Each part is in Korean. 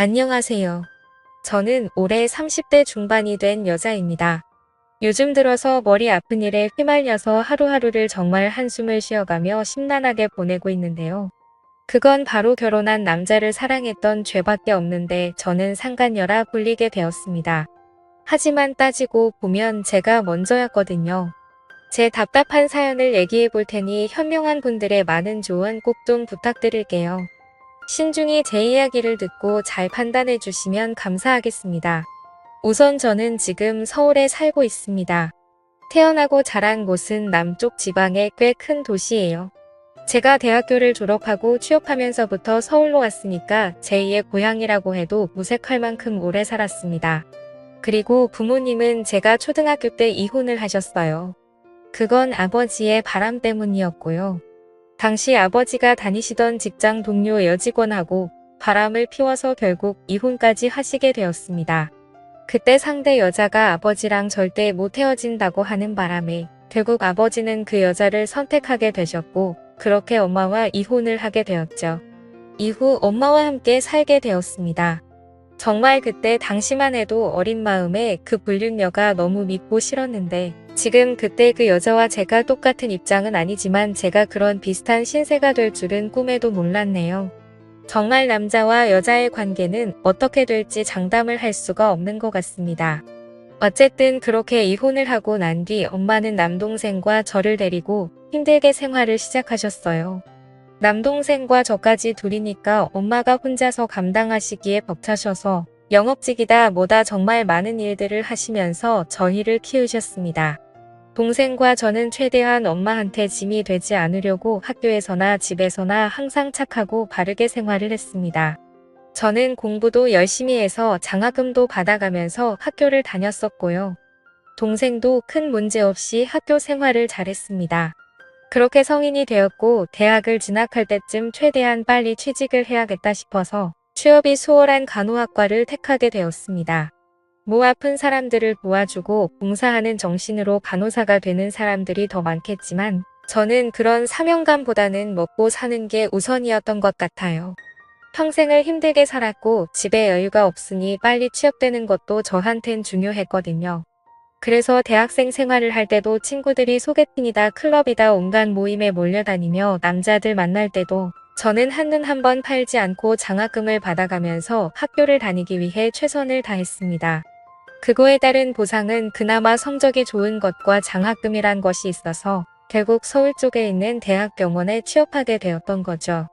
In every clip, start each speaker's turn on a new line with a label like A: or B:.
A: 안녕하세요. 저는 올해 30대 중반이 된 여자입니다. 요즘 들어서 머리 아픈 일에 휘말려서 하루하루를 정말 한숨을 쉬어가며 심란하게 보내고 있는데요. 그건 바로 결혼한 남자를 사랑했던 죄밖에 없는데 저는 상간녀라 불리게 되었습니다. 하지만 따지고 보면 제가 먼저였거든요. 제 답답한 사연을 얘기해 볼 테니 현명한 분들의 많은 조언 꼭 좀 부탁드릴게요. 신중히 제 이야기를 듣고 잘 판단해 주시면 감사하겠습니다. 우선 저는 지금 서울에 살고 있습니다. 태어나고 자란 곳은 남쪽 지방의 꽤 큰 도시예요. 제가 대학교를 졸업하고 취업하면서부터 서울로 왔으니까 제2의 고향이라고 해도 무색할 만큼 오래 살았습니다. 그리고 부모님은 제가 초등학교 때 이혼을 하셨어요. 그건 아버지의 바람 때문이었고요. 당시 아버지가 다니시던 직장 동료 여직원하고 바람을 피워서 결국 이혼까지 하시게 되었습니다. 그때 상대 여자가 아버지랑 절대 못 헤어진다고 하는 바람에 결국 아버지는 그 여자를 선택하게 되셨고 그렇게 엄마와 이혼을 하게 되었죠. 이후 엄마와 함께 살게 되었습니다. 정말 그때 당시만 해도 어린 마음에 그 불륜녀가 너무 믿고 싫었는데 지금 그때 그 여자와 제가 똑같은 입장은 아니지만 제가 그런 비슷한 신세가 될 줄은 꿈에도 몰랐네요. 정말 남자와 여자의 관계는 어떻게 될지 장담을 할 수가 없는 것 같습니다. 어쨌든 그렇게 이혼을 하고 난 뒤 엄마는 남동생과 저를 데리고 힘들게 생활을 시작하셨어요. 남동생과 저까지 둘이니까 엄마가 혼자서 감당하시기에 벅차셔서 영업직이다 뭐다 정말 많은 일들을 하시면서 저희를 키우셨습니다. 동생과 저는 최대한 엄마한테 짐이 되지 않으려고 학교에서나 집에서나 항상 착하고 바르게 생활을 했습니다. 저는 공부도 열심히 해서 장학금도 받아가면서 학교를 다녔었고요. 동생도 큰 문제 없이 학교 생활을 잘했습니다. 그렇게 성인이 되었고 대학을 진학할 때쯤 최대한 빨리 취직을 해야겠다 싶어서 취업이 수월한 간호학과를 택하게 되었습니다. 모 아픈 사람들을 도와주고 봉사하는 정신으로 간호사가 되는 사람들이 더 많겠지만 저는 그런 사명감보다는 먹고 사는 게 우선이었던 것 같아요. 평생을 힘들게 살았고 집에 여유가 없으니 빨리 취업되는 것도 저한텐 중요했거든요. 그래서 대학생 생활을 할 때도 친구들이 소개팅이다 클럽이다 온갖 모임에 몰려다니며 남자들 만날 때도 저는 한눈 한번 팔지 않고 장학금을 받아가면서 학교를 다니기 위해 최선을 다했습니다. 그거에 따른 보상은 그나마 성적이 좋은 것과 장학금이란 것이 있어서 결국 서울 쪽에 있는 대학병원에 취업하게 되었던 거죠.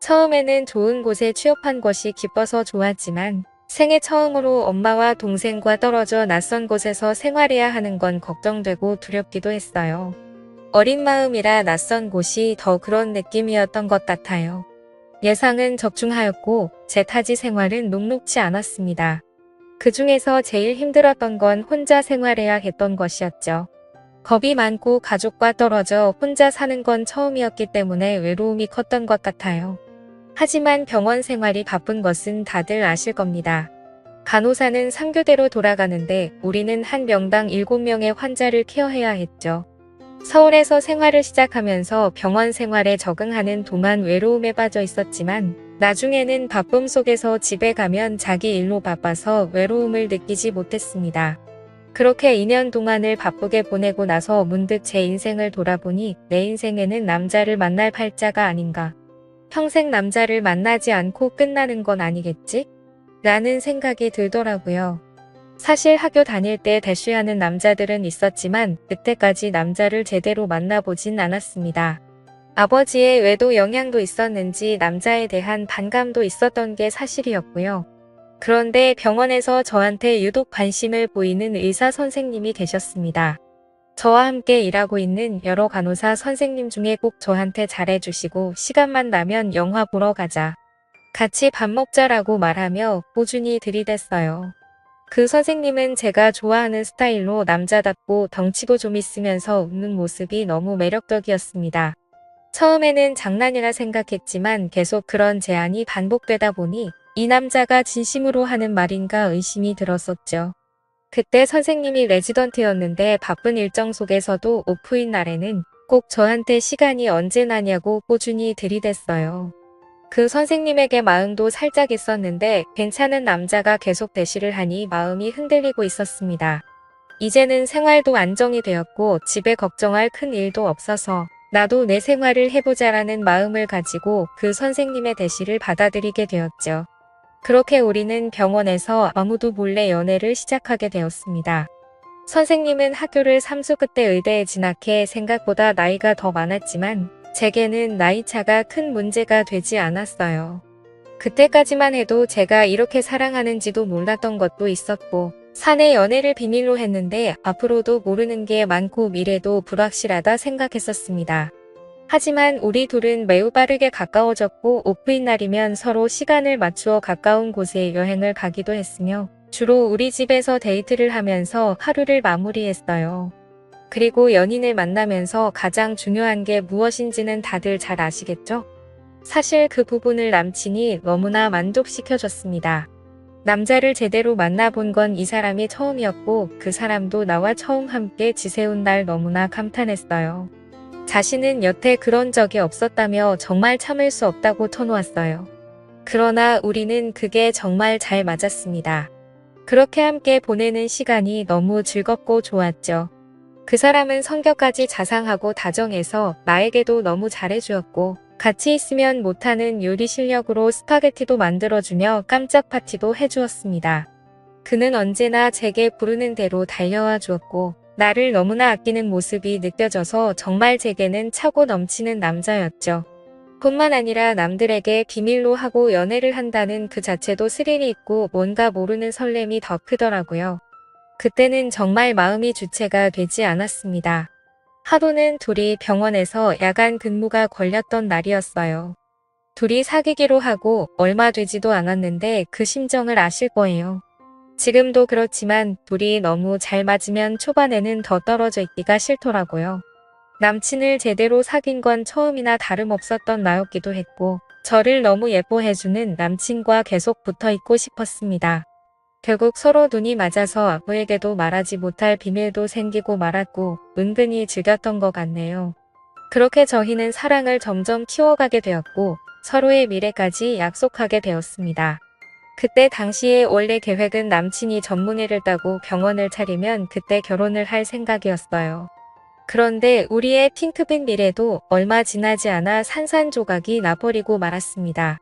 A: 처음에는 좋은 곳에 취업한 것이 기뻐서 좋았지만 생애 처음으로 엄마와 동생과 떨어져 낯선 곳에서 생활해야 하는 건 걱정되고 두렵기도 했어요. 어린 마음이라 낯선 곳이 더 그런 느낌이었던 것 같아요. 예상은 적중하였고 제 타지 생활은 녹록치 않았습니다. 그 중에서 제일 힘들었던 건 혼자 생활해야 했던 것이었죠. 겁이 많고 가족과 떨어져 혼자 사는 건 처음이었기 때문에 외로움이 컸던 것 같아요. 하지만 병원 생활이 바쁜 것은 다들 아실 겁니다. 간호사는 3교대로 돌아가는데 우리는 한 명당 7명의 환자를 케어해야 했죠. 서울에서 생활을 시작하면서 병원 생활에 적응하는 동안 외로움에 빠져 있었지만 나중에는 바쁨 속에서 집에 가면 자기 일로 바빠서 외로움을 느끼지 못했습니다. 그렇게 2년 동안을 바쁘게 보내고 나서 문득 제 인생을 돌아보니 내 인생에는 남자를 만날 팔자가 아닌가. 평생 남자를 만나지 않고 끝나는 건 아니겠지? 라는 생각이 들더라고요. 사실 학교 다닐 때 대쉬하는 남자들은 있었지만 그때까지 남자를 제대로 만나보진 않았습니다. 아버지의 외도 영향도 있었는지 남자에 대한 반감도 있었던 게 사실이었고요. 그런데 병원에서 저한테 유독 관심을 보이는 의사 선생님이 계셨습니다. 저와 함께 일하고 있는 여러 간호사 선생님 중에 꼭 저한테 잘해주시고 시간만 나면 영화 보러 가자. 같이 밥 먹자라고 말하며 꾸준히 들이댔어요. 그 선생님은 제가 좋아하는 스타일로 남자답고 덩치도 좀 있으면서 웃는 모습이 너무 매력적이었습니다. 처음에는 장난이라 생각했지만 계속 그런 제안이 반복되다 보니 이 남자가 진심으로 하는 말인가 의심이 들었었죠. 그때 선생님이 레지던트였는데 바쁜 일정 속에서도 오프인 날에는 꼭 저한테 시간이 언제 나냐고 꾸준히 들이댔어요. 그 선생님에게 마음도 살짝 있었는데 괜찮은 남자가 계속 대시를 하니 마음이 흔들리고 있었습니다. 이제는 생활도 안정이 되었고 집에 걱정할 큰 일도 없어서 나도 내 생활을 해보자라는 마음을 가지고 그 선생님의 대시를 받아들이게 되었죠. 그렇게 우리는 병원에서 아무도 몰래 연애를 시작하게 되었습니다. 선생님은 학교를 3수 끝때 의대에 진학해 생각보다 나이가 더 많았지만 제게는 나이차가 큰 문제가 되지 않았어요. 그때까지만 해도 제가 이렇게 사랑하는지도 몰랐던 것도 있었고 사내 연애를 비밀로 했는데 앞으로도 모르는 게 많고 미래도 불확실하다 생각했었습니다. 하지만 우리 둘은 매우 빠르게 가까워졌고 오프인 날이면 서로 시간을 맞추어 가까운 곳에 여행을 가기도 했으며 주로 우리 집에서 데이트를 하면서 하루를 마무리했어요. 그리고 연인을 만나면서 가장 중요한 게 무엇인지는 다들 잘 아시겠죠? 사실 그 부분을 남친이 너무나 만족시켜줬습니다. 남자를 제대로 만나본 건 이 사람이 처음이었고 그 사람도 나와 처음 함께 지새운 날 너무나 감탄했어요. 자신은 여태 그런 적이 없었다며 정말 참을 수 없다고 터놓았어요. 그러나 우리는 그게 정말 잘 맞았습니다. 그렇게 함께 보내는 시간이 너무 즐겁고 좋았죠. 그 사람은 성격까지 자상하고 다정해서 나에게도 너무 잘해주었고 같이 있으면 못하는 요리 실력으로 스파게티도 만들어주며 깜짝 파티도 해주었습니다. 그는 언제나 제게 부르는 대로 달려와 주었고 나를 너무나 아끼는 모습이 느껴져서 정말 제게는 차고 넘치는 남자였죠. 뿐만 아니라 남들에게 비밀로 하고 연애를 한다는 그 자체도 스릴이 있고 뭔가 모르는 설렘이 더 크더라고요. 그때는 정말 마음이 주체가 되지 않았습니다. 하루는 둘이 병원에서 야간 근무가 걸렸던 날이었어요. 둘이 사귀기로 하고 얼마 되지도 않았는데 그 심정을 아실 거예요. 지금도 그렇지만 둘이 너무 잘 맞으면 초반에는 더 떨어져 있기가 싫더라고요. 남친을 제대로 사귄 건 처음이나 다름없었던 나였기도 했고 저를 너무 예뻐해주는 남친과 계속 붙어 있고 싶었습니다. 결국 서로 눈이 맞아서 아무에게도 말하지 못할 비밀도 생기고 말았고 은근히 즐겼던 것 같네요. 그렇게 저희는 사랑을 점점 키워가게 되었고 서로의 미래까지 약속하게 되었습니다. 그때 당시에 원래 계획은 남친이 전문의를 따고 병원을 차리면 그때 결혼을 할 생각이었어요. 그런데 우리의 핑크빛 미래도 얼마 지나지 않아 산산조각이 나버리고 말았습니다.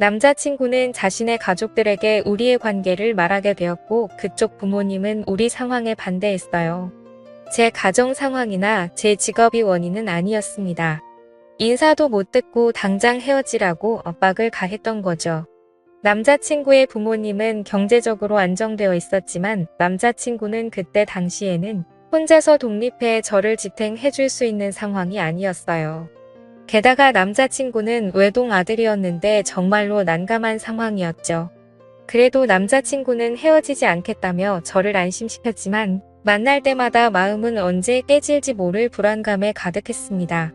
A: 남자친구는 자신의 가족들에게 우리의 관계를 말하게 되었고 그쪽 부모님은 우리 상황에 반대했어요. 제 가정 상황이나 제 직업이 원인은 아니었습니다. 인사도 못 듣고 당장 헤어지라고 엇박을 가했던 거죠. 남자친구의 부모님은 경제적으로 안정되어 있었지만 남자친구는 그때 당시에는 혼자서 독립해 저를 지탱해 줄 수 있는 상황이 아니었어요. 게다가 남자친구는 외동 아들이었는데 정말로 난감한 상황이었죠. 그래도 남자친구는 헤어지지 않겠다며 저를 안심시켰지만 만날 때마다 마음은 언제 깨질지 모를 불안감에 가득했습니다.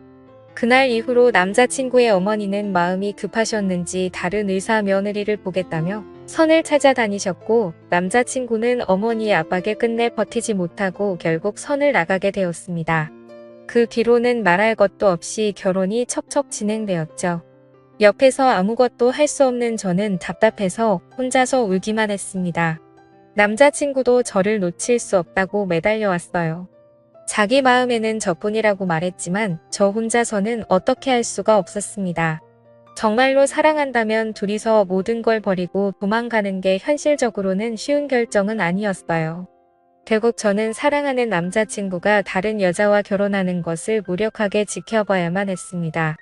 A: 그날 이후로 남자친구의 어머니는 마음이 급하셨는지 다른 의사 며느리를 보겠다며 선을 찾아다니셨고 남자친구는 어머니의 압박에 끝내 버티지 못하고 결국 선을 나가게 되었습니다. 그 뒤로는 말할 것도 없이 결혼이 척척 진행되었죠. 옆에서 아무것도 할 수 없는 저는 답답해서 혼자서 울기만 했습니다. 남자친구도 저를 놓칠 수 없다고 매달려 왔어요. 자기 마음에는 저뿐이라고 말했지만 저 혼자서는 어떻게 할 수가 없었습니다. 정말로 사랑한다면 둘이서 모든 걸 버리고 도망가는 게 현실적으로는 쉬운 결정은 아니었어요. 결국 저는 사랑하는 남자친구가 다른 여자와 결혼하는 것을 무력하게 지켜봐야만 했습니다.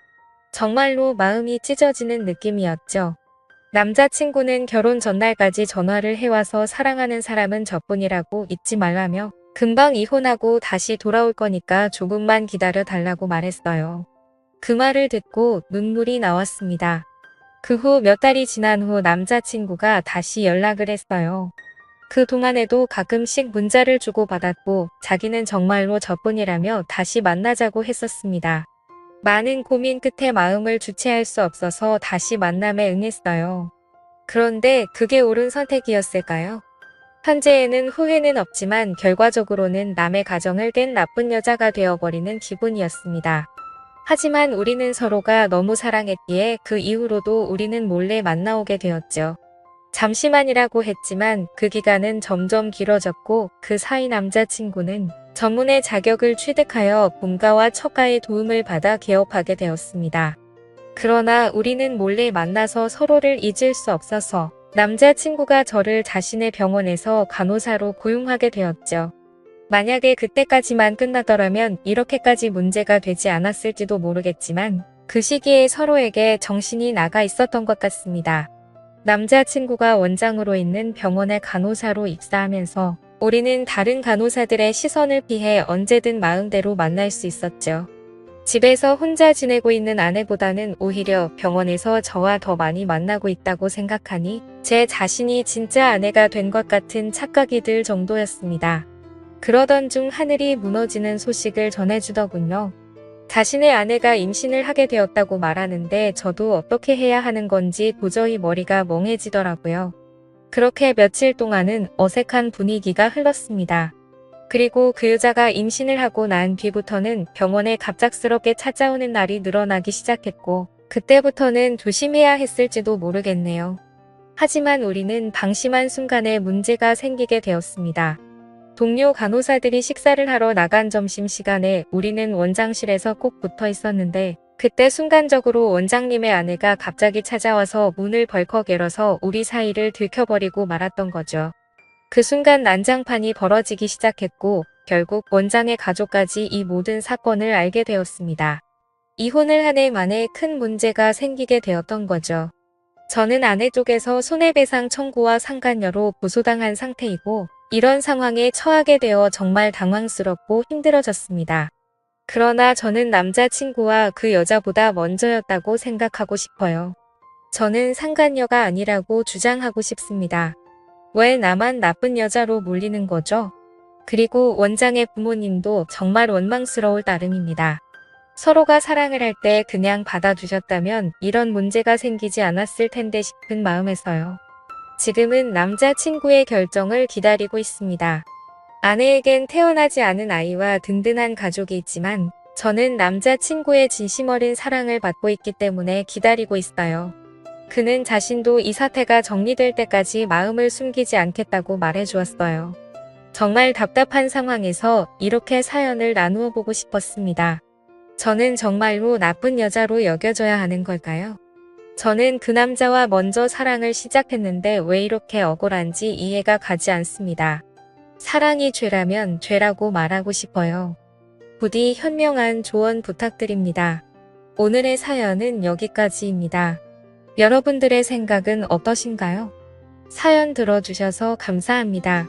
A: 정말로 마음이 찢어지는 느낌이었죠. 남자친구는 결혼 전날까지 전화를 해와서 사랑하는 사람은 저뿐이라고 잊지 말라며 금방 이혼하고 다시 돌아올 거니까 조금만 기다려 달라고 말했어요. 그 말을 듣고 눈물이 나왔습니다. 그 후 몇 달이 지난 후 남자친구가 다시 연락을 했어요. 그 동안에도 가끔씩 문자를 주고받았고 자기는 정말로 저뿐이라며 다시 만나자고 했었습니다. 많은 고민 끝에 마음을 주체할 수 없어서 다시 만남에 응했어요. 그런데 그게 옳은 선택이었을까요? 현재에는 후회는 없지만 결과적으로는 남의 가정을 깬 나쁜 여자가 되어버리는 기분이었습니다. 하지만 우리는 서로가 너무 사랑했기에 그 이후로도 우리는 몰래 만나오게 되었죠. 잠시만이라고 했지만 그 기간은 점점 길어졌고 그 사이 남자친구는 전문의 자격을 취득하여 본가와 처가의 도움을 받아 개업하게 되었습니다. 그러나 우리는 몰래 만나서 서로를 잊을 수 없어서 남자친구가 저를 자신의 병원에서 간호사로 고용하게 되었죠. 만약에 그때까지만 끝나더라면 이렇게까지 문제가 되지 않았을지도 모르겠지만 그 시기에 서로에게 정신이 나가 있었던 것 같습니다. 남자친구가 원장으로 있는 병원의 간호사로 입사하면서 우리는 다른 간호사들의 시선을 피해 언제든 마음대로 만날 수 있었죠. 집에서 혼자 지내고 있는 아내보다는 오히려 병원에서 저와 더 많이 만나고 있다고 생각하니 제 자신이 진짜 아내가 된 것 같은 착각이 들 정도였습니다. 그러던 중 하늘이 무너지는 소식을 전해주더군요. 자신의 아내가 임신을 하게 되었다고 말하는데 저도 어떻게 해야 하는 건지 도저히 머리가 멍해지더라고요. 그렇게 며칠 동안은 어색한 분위기가 흘렀습니다. 그리고 그 여자가 임신을 하고 난 뒤부터는 병원에 갑작스럽게 찾아오는 날이 늘어나기 시작했고, 그때부터는 조심해야 했을지도 모르겠네요. 하지만 우리는 방심한 순간에 문제가 생기게 되었습니다. 동료 간호사들이 식사를 하러 나간 점심시간에 우리는 원장실에서 꼭 붙어 있었는데, 그때 순간적으로 원장님의 아내가 갑자기 찾아와서 문을 벌컥 열어서 우리 사이를 들켜버리고 말았던 거죠. 그 순간 난장판이 벌어지기 시작했고 결국 원장의 가족까지 이 모든 사건을 알게 되었습니다. 이혼을 한 해 만에 큰 문제가 생기게 되었던 거죠. 저는 아내 쪽에서 손해배상 청구와 상간녀로 고소당한 상태이고 이런 상황에 처하게 되어 정말 당황스럽고 힘들어졌습니다. 그러나 저는 남자친구와 그 여자보다 먼저였다고 생각하고 싶어요. 저는 상간녀가 아니라고 주장하고 싶습니다. 왜 나만 나쁜 여자로 몰리는 거죠? 그리고 원장의 부모님도 정말 원망스러울 따름입니다. 서로가 사랑을 할 때 그냥 받아주셨다면 이런 문제가 생기지 않았을 텐데 싶은 마음에서요. 지금은 남자친구의 결정을 기다리고 있습니다. 아내에겐 태어나지 않은 아이와 든든한 가족이 있지만 저는 남자친구의 진심 어린 사랑을 받고 있기 때문에 기다리고 있어요. 그는 자신도 이 사태가 정리될 때까지 마음을 숨기지 않겠다고 말해 주었어요. 정말 답답한 상황에서 이렇게 사연을 나누어 보고 싶었습니다. 저는 정말로 나쁜 여자로 여겨져야 하는 걸까요? 저는 그 남자와 먼저 사랑을 시작했는데 왜 이렇게 억울한지 이해가 가지 않습니다. 사랑이 죄라면 죄라고 말하고 싶어요. 부디 현명한 조언 부탁드립니다. 오늘의 사연은 여기까지입니다. 여러분들의 생각은 어떠신가요? 사연 들어주셔서 감사합니다.